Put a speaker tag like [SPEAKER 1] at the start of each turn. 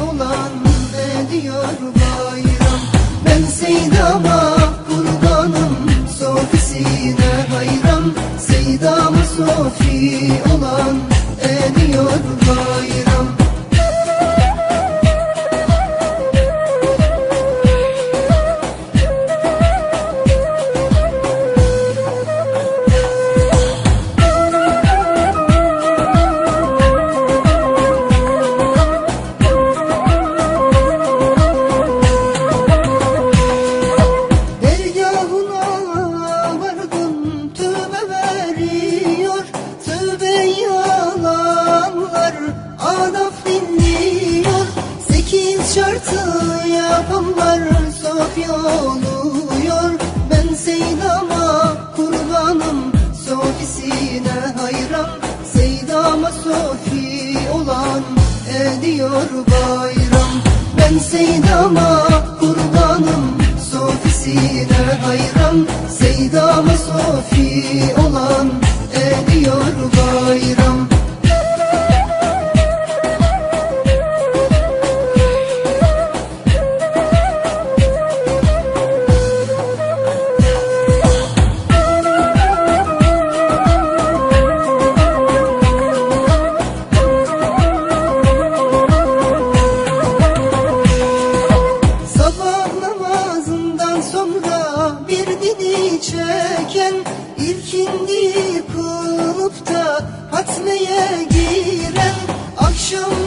[SPEAKER 1] olan ediyor bayram. Ben Seydam'a kurbanım Sofisine hayran. Seydam'a Sofi olan ediyor bayram şartı yapanlar sofi oluyor Ben Seydam'a kurbanım sofisine hayran. Seydam'a sofi olan ediyor bayram. Ben Seydam'a kurbanım sofisine hayran. Seydam'a sofi olan ediyor bayram çeken ilkindi kılıp da hatmeye giren Akşam